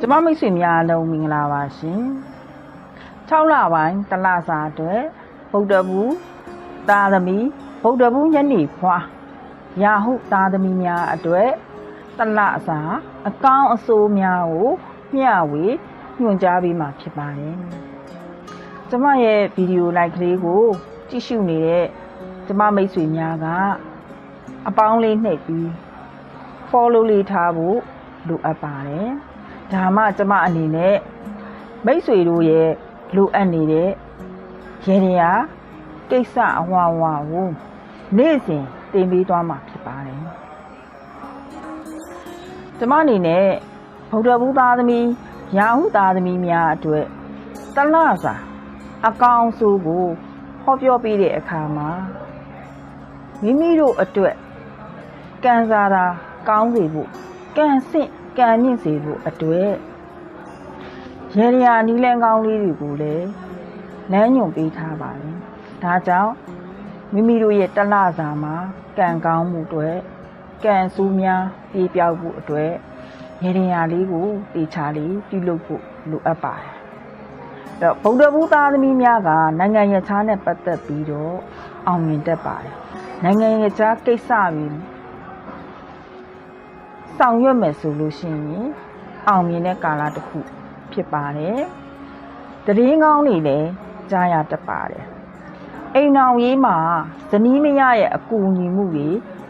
ကျမမိတ်ဆွေများအလုံးမင်္ဂလာပါရှင်6လပိုင်းတလစာအတွက်ဗုဒ္ဓဘူးသာသမီဗုဒ္ဓဘူးညနေဖွာရာဟုသာသမီများအတွက်တလစာအကောင်းအဆိုးများကိုမျှဝေညွှန်ကြားပေးမှာဖြစ်ပါတယ်ကျမရဲ့ဗီဒီယိုလိုက်ကလေးကို ကြည့်ရှုနေတဲ့ကျမမိတ်ဆွေများကအပေါင်းလေးနှိပ်ပြီး follow လေးထားဖို့လိုအပ်ပါတယ်။ ဒါမှကျမအနေနဲ့မိတ်ဆွေတို့ရဲ့လိုအပ်နေတဲ့ရေရရာကိစ္စအဝဝကိုနေ့စဉ်တင်ပေးသွားမှာဖြစ်ပါတယ်။ကျမအနေနဲ့ဗုဒ္ဓဘုသားသမီးရာဟုသားသမီးများအတွက်တလစာအကောင်စုကိုဟောပြောပေးတဲ့အခါမှာမိမိတို့အတွက်ကံစားတာကောင်းစေဖို့ကံဆင့် ကံမြင့်စေဖို့အတွက်ရေရရာနီးလန်းကောင်းလေးတွေကိုလည်းလမ်းညွှန်ပေးထားပါတယ်။ဒါကြောင့်မိမိတို့ရဲ့တလစာမှာကံကောင်းမှုအတွက်ကံဆိုးများပြေးပြောက်ဖို့အတွက်ရေရရာလေးကိုတေချာလေးပြုလုပ်ဖို့လိုအပ်ပါတယ်။အဲ့တော့ဗုဒ္ဓဘုသားသမီးများကနိုင်ငံရခြားနဲ့ပတ်သက်ပြီးတော့အောင်မြင်တတ်ပါတယ်။နိုင်ငံရခြားကိစ္စတွေ ဆောင်ရွက်မယ်ဆိုလို့ရှိရင်အောင်မြင်တဲ့ကာလတစ်ခုဖြစ်ပါတယ်။တည်င်းကောင်းတွေလည်းကြားရတတ်ပါတယ်။အိမ်အောင်ရေးမှာဇနီးမရရဲ့အကူအညီမှုတွေ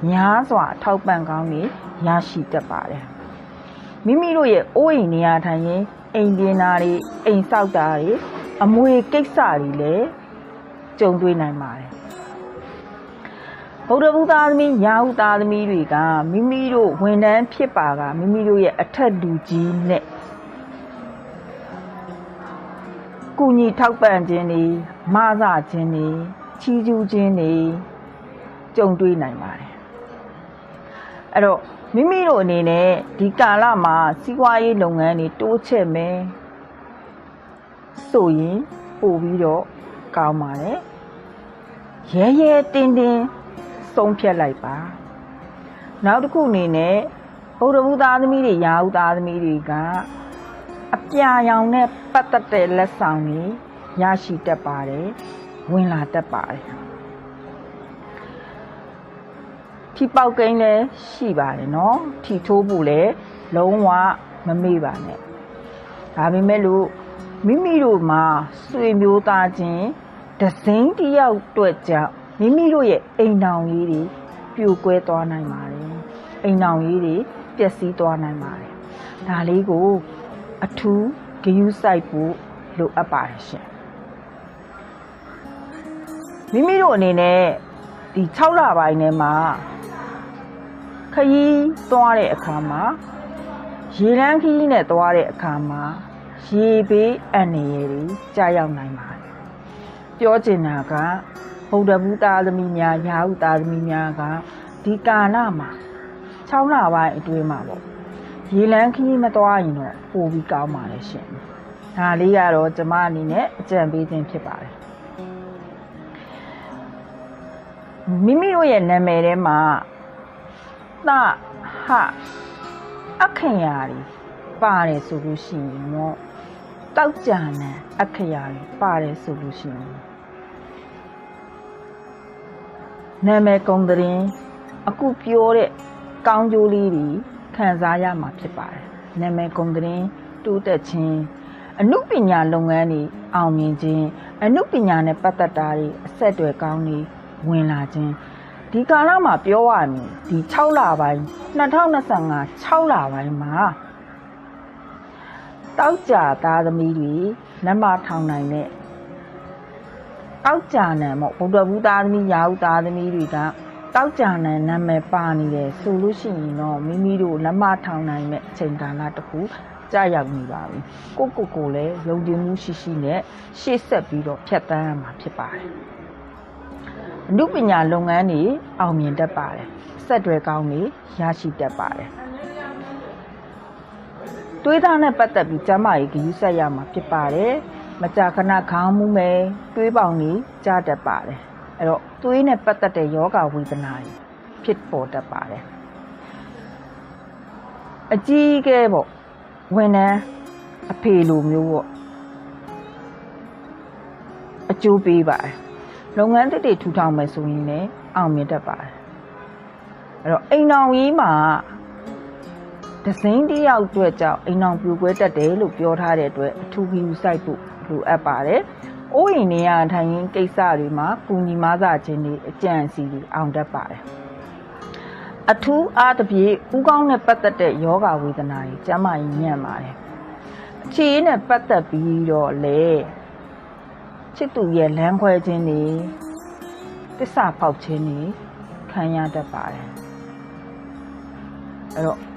များစွာထောက်ပံ့ကောင်းတွေရရှိတတ်ပါတယ်။မိမိတို့ရဲ့အိုးအိမ်နေရာထိုင်ရင်အိမ်ပြင်တာတွေအိမ်ဆောက်တာတွေအမွေကိစ္စတွေလည်းကြုံတွေ့နိုင်ပါတယ်။ ဗုဒ္ဓဘုသားသမီးညာဟုသားသမီးတွေကမိမိတို့ဝန်ထမ်းဖြစ်ပါကမိမိတို့ရဲ့အထက်လူကြီးနဲ့ကုညီထောက်ပံ့ခြင်းတွေမဆခြင်းတွေချီးကျူးခြင်းတွေကြုံတွေ့နိုင်ပါတယ်အဲ့တော့မိမိတို့အနေနဲ့ဒီကာလမှာစီးပွားရေးလုပ်ငန်းတွေတိုးချဲ့မယ်ဆိုရင်ပို့ပြီးတော့ကောင်းပါတယ်ရဲရဲတင်းတင်း ဆုံးဖြတ်လိုက်ပါနောက်တစ်ခုအနေနဲ့ဗုဒ္ဓဘုသားသမီးတွေရာဟုသားသမီးတွေကအပြာရောင်နဲ့ပတ်သက်တဲ့လက်ဆောင်တွေရရှိတတ်ပါတယ်ဝင်လာတတ်ပါတယ်ထီပေါက်ကိန်းလည်းရှိပါတယ်เนาะထီထိုးဖို့လည်းလုံးဝမမေ့ပါနဲ့ဒါပေမဲ့လို့မိမိတို့မှာဆွေမျိုးသားချင်းဒဇိန်းတယောက်အတွက်ကြောင့် မိမိတို့ရဲ့အိမ်တောင်ကြီးတွေပြိုကွဲသွားနိုင်ပါတယ်အိမ်တောင်ကြီးတွေပျက်စီးသွားနိုင်ပါတယ်ဒါလေးကိုအထူးဂရုစိုက်ဖို့လိုအပ်ပါတယ်ရှင်မိမိတို့အနေနဲ့ဒီ6လပိုင်းထဲမှာခရီးသွားတဲ့အခါမှာရေလန်းခရီးနဲ့သွားတဲ့အခါမှာရေဘေးအန္တရာယ်တွေကြာရောက်နိုင်ပါတယ်ပြောချင်တာက ဗုဒ္ဓဘုသားသမီးများယာဟုသားသမီးများကဒီကာလမှာ6လပိုင်းအတွင်းမှာပေါ့ရေလန်းခရီးမသွားရင်တော့ပိုပြီးကောင်းပါလေရှင်ဒါလေးကတော့ကျမအနေနဲ့အကြံပေးခြင်းဖြစ်ပါတယ်မိမိတို့ရဲ့နာမည်ထဲမှာသဟအခရာတွေပါတယ်ဆိုလို့ရှိရင်တော့တောက်ကြနံအခရာတွေပါတယ်ဆိုလို့ရှိရင် နာမည်ကုံတဲ့ရင်အခုပြောတဲ့ကောင်းကျိုးလေးတွေခံစားရမှာဖြစ်ပါတယ်နာမည်ကုံတဲ့ရင်တိုးတက်ခြင်းအမှုပညာလုပ်ငန်းတွေအောင်မြင်ခြင်းအမှုပညာနဲ့ပတ်သက်တာတွေအဆက်အသွယ်ကောင်းတွေဝင်လာခြင်းဒီကာလမှာပြောရရင်ဒီ6လပိုင်း2025 6လပိုင်းမှာတောက်ကြသားသမီးတွေလက်မထောင်နိုင်တဲ့ တောက်ကြနံပေါ့ဗုဒ္ဓဘူးသားသမီးရာဟုသားသမီးတွေကတောက်ကြနံနာမည်ပါနေတယ်ဆိုလို့ရှိရင်တော့မိမိတို့လက်မထောင်နိုင်မဲ့အချိန်ကာလတစ်ခုကြာရောက်နေပါပြီကိုကိုကိုလည်းယုံကြည်မှုရှိရှိနဲ့ရှေ့ဆက်ပြီးတော့ဖြတ်တန်းရမှာဖြစ်ပါတယ်အမှုပညာလုပ်ငန်းတွေအောင်မြင်တတ်ပါတယ်ဆက်တွယ်ကောင်းတွေရရှိတတ်ပါတယ်တွေးသားနဲ့ပတ်သက်ပြီးကျမ်းမာရေးဂရုစိုက်ရမှာဖြစ်ပါတယ် မကြာခဏခေါင်းမူးမယ်တွေးပေါင်တွေကြားတတ်ပါတယ်အဲ့တော့သွေးနဲ့ပတ်သက်တဲ့ယောဂဝေဒနာတွေဖြစ်ပေါ်တတ်ပါတယ်အကြီးကဲပေါ့ဝန်ထမ်းအဖေလိုမျိုးပေါ့အကျိုးပေးပါတယ်လုပ်ငန်းတစ်တွေထူထောင်မယ်ဆိုရင်လည်းအောင်မြင်တတ်ပါတယ်အဲ့တော့အိမ်တော်ကြီးမှာ ဒဇင်းတစ်ယောက်အတွက်ကြောင့်အိမ်တော်ပြိုကွဲတတ်တယ်လို့ပြောထားတဲ့အတွက်အထူးဂရုစိုက်ဖို့လိုအပ်ပါတယ်။အိုးအိမ်နေရထိုင်ရင်ကိစ္စတွေမှာကုညီမဆခြင်းတွေအကြံအစီတွေအောင်တတ်ပါတယ်။အထူးအားတစ်ပြေဥကောင်းနဲ့ပတ်သက်တဲ့ယောဂဝေဒနာတွေကျန်းမာရေးညံ့ပါတယ်။အခြေအနေနဲ့ပတ်သက်ပြီးတော့လေချစ်သူရဲ့လမ်းခွဲခြင်းတွေတစ္ဆာဖောက်ခြင်းတွေခံရတတ်ပါတယ်။အဲ့တော့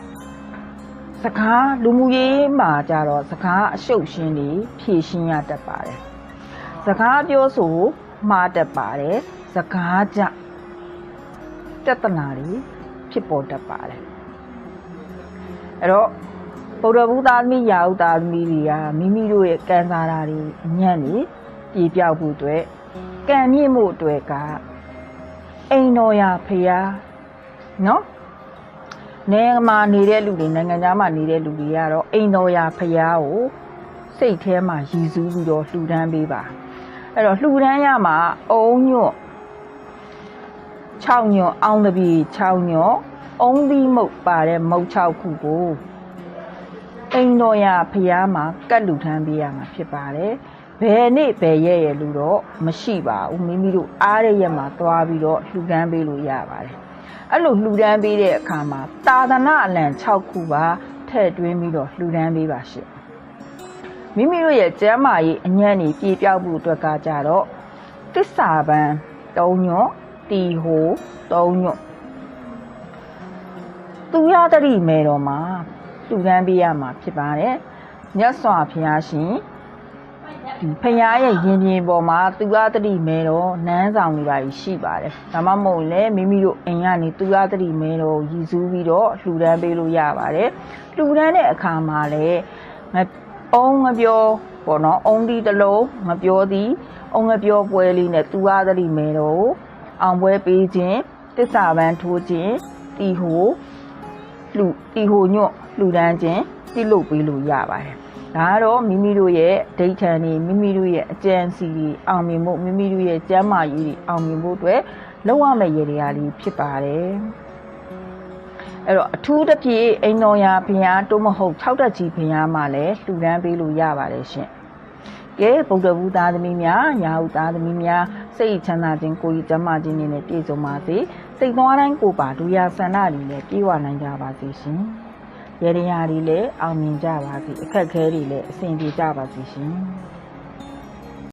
စကားလူမှုရေးမှာကြတော့စကားအရှုပ်ရှင်းတွေဖြည့်ရှင်းရတတ်ပါတယ်။စကားပြောဆိုမှားတတ်ပါတယ်။စကားကြပြဿနာတွေဖြစ်ပေါ်တတ်ပါတယ်။အဲ့တော့ဗုဒ္ဓဘုသားသမီးရာဟုသားသမီးတွေကမိမိတို့ရဲ့ကံစားတာတွေအညံ့နေပြေပြောက်ဖို့အတွက်ကံမြင့်မှုအတွက်ကအိမ်တော်ရာဖရာနော် နေမှာနေတဲ့လူတွေနိုင်ငံသားမှာနေတဲ့လူတွေကတော့အိမ်တော်ရာဖရာကိုစိတ်ထဲမှာရည်စူးပြီးတော့လှူဒန်းပေးပါအဲ့တော့လှူဒန်းရမှာအုံညွတ်6ညွတ်အောင်တပြီ6ညွတ်အုံသီးမုတ်ပါတဲ့မုတ်6ခုကိုအိမ်တော်ရာဖရာမှာကတ်လူထမ်းပေးရမှာဖြစ်ပါတယ်ဘယ်နေ့ဘယ်ရက်ရဲ့လူတော့မရှိပါဘူးမိမိတို့အားရရက်မှာသွားပြီးတော့လှူဒန်းပေးလို့ရပါတယ် အဲ့လိုလှူဒန်းပေးတဲ့အခါမှာတာသနာအလံ6ခုပါထည့်သွင်းပြီးတော့လှူဒန်းပေးပါရှင့်မိမိတို့ရဲ့ကျမ်းမာရေးအညံ့နေပြေပြောက်မှုအတွက်ကကြတော့တစ္ဆာပန်3ညွတ်တီဟို3ညွတ်သူရတတိမဲတော်မှာလှူဒန်းပေးရမှာဖြစ်ပါတယ်မြတ်စွာဘုရားရှင် ဒီဖရာရဲ့ရင်ပြင်ပေါ်မှာသူရတတိမဲတော်နန်းဆောင်တွေပါရှိပါတယ်။ဒါမှမဟုတ်လည်းမိမိတို့အိမ်ကနေသူရတတိမဲတော်ရည်စူးပြီးတော့လှူဒန်းပေးလို့ရပါတယ်။လှူဒန်းတဲ့အခါမှာလည်းငအုံငပြောပေါ့နော်အုံဒီတစ်လုံးငပြောသည်အုံငပြောပွဲလေးနဲ့သူရတတိမဲတော်အောင်ပွဲပေးခြင်းတစ္ဆာပန်းထိုးခြင်းတီဟိုလှူတီဟိုညွတ်လှူဒန်းခြင်းပြုလုပ်ပေးလို့ရပါတယ်။ ဒါကတော့မိမိတို့ရဲ့ဒိဋ္ဌံတွေမိမိတို့ရဲ့အကြံစီတွေအောင်မြင်ဖို့မိမိတို့ရဲ့ကျမ်းမာရေးတွေအောင်မြင်ဖို့အတွက်လုပ်ရမယ့်ရည်ရည်လေးဖြစ်ပါတယ်။အဲ့တော့အထူးတစ်ပြေအိမ်တော်ရာဘုရားတိုးမဟုတ်၆တက်ကြီးဘုရားမှလည်းလှူဒန်းပေးလို့ရပါတယ်ရှင်။ကဲဗုဒ္ဓဘုသားသမီးများညာဟုသားသမီးများစိတ်ချမ်းသာခြင်းကိုယ်ကြီးကျမ်းမာခြင်းတွေနဲ့ပြည့်စုံပါစေစိတ်သွားတိုင်းကိုယ်ပါဒုရဆန္ဒတွေနဲ့ပြည့်ဝနိုင်ကြပါစေရှင်။ ရရရာတွေလည်းအောင်မြင်ကြပါစေအခက်အခဲတွေလည်းအဆင်ပြေကြပါစေရှင်။